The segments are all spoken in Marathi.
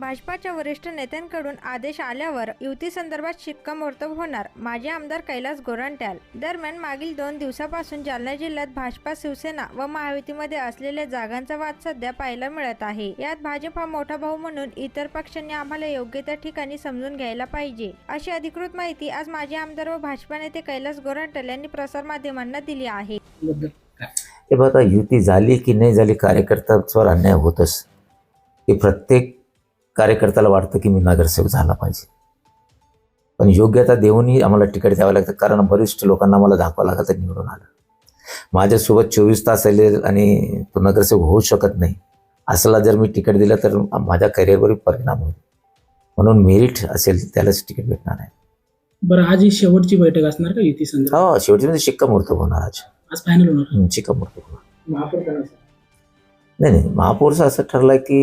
भाजपाच्या वरिष्ठ नेत्यांकडून आदेश आल्यावर युती संदर्भात शिक्कामोर्तब होणार माजी आमदार कैलास गोरंट्याल. दरम्यान मागील दोन दिवसापासून जालना जिल्ह्यात भाजपा शिवसेना व महायुतीमध्ये असलेल्या जागांचा वाद सध्या पाहायला मिळत आहे. यात भाजप हा मोठा भाऊ म्हणून इतर पक्षांनी आम्हाला योग्य त्या ठिकाणी समजून घ्यायला पाहिजे अशी अधिकृत माहिती आज माजी आमदार व भाजपा नेते कैलास गोरंट्याल यांनी प्रसारमाध्यमांना दिली आहे. हे बघा युती झाली की नाही झाली कार्यकर्त्यांवर अन्याय होतच. हे प्रत्येक कार्यकर्त्याला वाटतं की मी नगरसेवक झाला पाहिजे. पण योग्यता देऊनही आम्हाला तिकीट द्यावं लागतं कारण वरिष्ठ लोकांना मला दाखवावं लागतं निवडून आलं. माझ्यासोबत चोवीस तास आले आणि तो नगरसेवक होऊ शकत नाही. असला जर मी तिकीट दिलं तर माझ्या करिअरवर परिणाम होईल. म्हणून मेरिट असेल त्यालाच तिकीट भेटणार आहे. बरं आज ही शेवटची बैठक असणार का युती संदर्भात? हो शेवटी म्हणजे शिक्कामोर्तब होणार आज. आज फायनल होणार. शिक्कामोर्तब होणार. महापौर? नाही नाही महापौरचं असं ठरलं की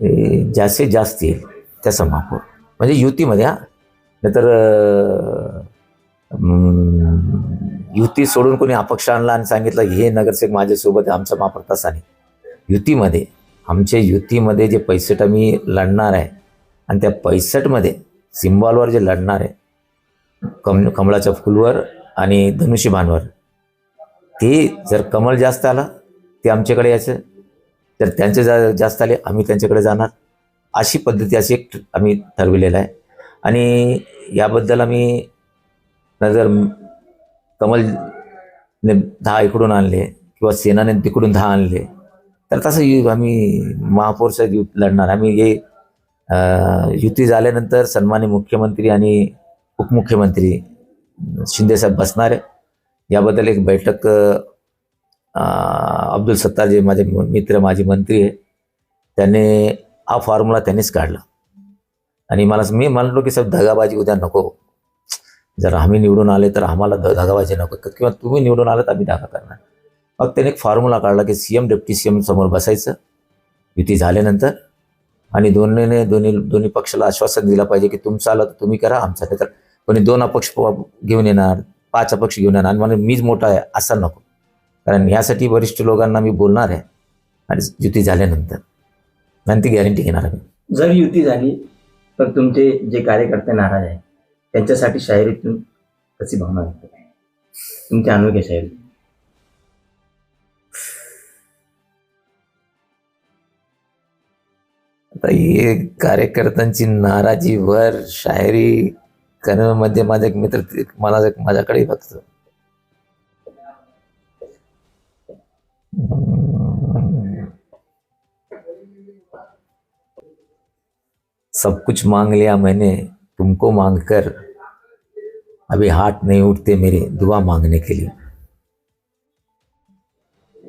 जास्तीत जास्त येईल त्याचा महापौर म्हणजे युतीमध्ये हा. नाहीतर युती सोडून कोणी अपक्ष आणला आणि सांगितलं हे नगरसेवक माझ्यासोबत आमचा महापौर तसा नाही. युतीमध्ये आमच्या युतीमध्ये जे पैसठ आम्ही लढणार आहे आणि त्या पैसठमध्ये सिम्बॉलवर जे लढणार आहे कम कमळाच्या फुलवर आणि धनुष्यबाणवर ते जर कमळ जास्त आला ते आमच्याकडे यायचं. तर त्यांचे जा जास्त आले आम्ही त्यांच्याकडे जाणार. अशी पद्धती अशी एक आम्ही ठरविलेलं आहे. आणि याबद्दल आम्ही नजर कमलने दहा इकडून आणले किंवा सेनाने तिकडून दहा आणले. तर तसं यु आम्ही महापौरचं यु लढणार. आम्ही हे युती झाल्यानंतर सन्मान्य मुख्यमंत्री आणि उपमुख्यमंत्री शिंदेसाहेब बसणार आहे. याबद्दल एक बैठक अब्दुल सत्तार जे माझे मित्र माजी मंत्री आहे. त्याने हा फॉर्म्युला त्यांनीच काढला. आणि मला मी म्हणलो की साहेब दगाबाजी उद्या नको. जर आम्ही निवडून आले तर आम्हाला द दगाबाजी नको. किंवा तुम्ही निवडून आलात आम्ही दगा करणार. मग त्याने एक फॉर्म्युला काढला की C M deputy C M समोर बसायचं. युती झाल्यानंतर. आणि दोन्हीने दोन्ही दोन्ही पक्षाला आश्वासन दिलं पाहिजे की तुमचं आलं तर तुम्ही करा आमचं नाही तर कोणी दोन अपक्ष घेऊन येणार पाच अपक्ष घेऊन येणार. आणि मला मीच मोठा आहे असं नको. कारण यासाठी वरिष्ठ लोकांना मी बोलणार आहे. आणि युती झाल्यानंतर. आणि ती गॅरंटी घेणार आहे जर युती झाली तर तुमचे जे कार्यकर्ते नाराज आहेत त्यांच्यासाठी शाहिरीतून कशी भावना व्यक्त तुमच्या अनोख्या शाहिरी. आता हे कार्यकर्त्यांची नाराजीवर शायरी करण्यामध्ये माझा एक मित्र मला माझ्याकडे बघतो. सब कुछ मांग लिया मैंने तुमको मांग कर अभी हाथ नहीं उठते मेरे दुआ मांगने के लिए।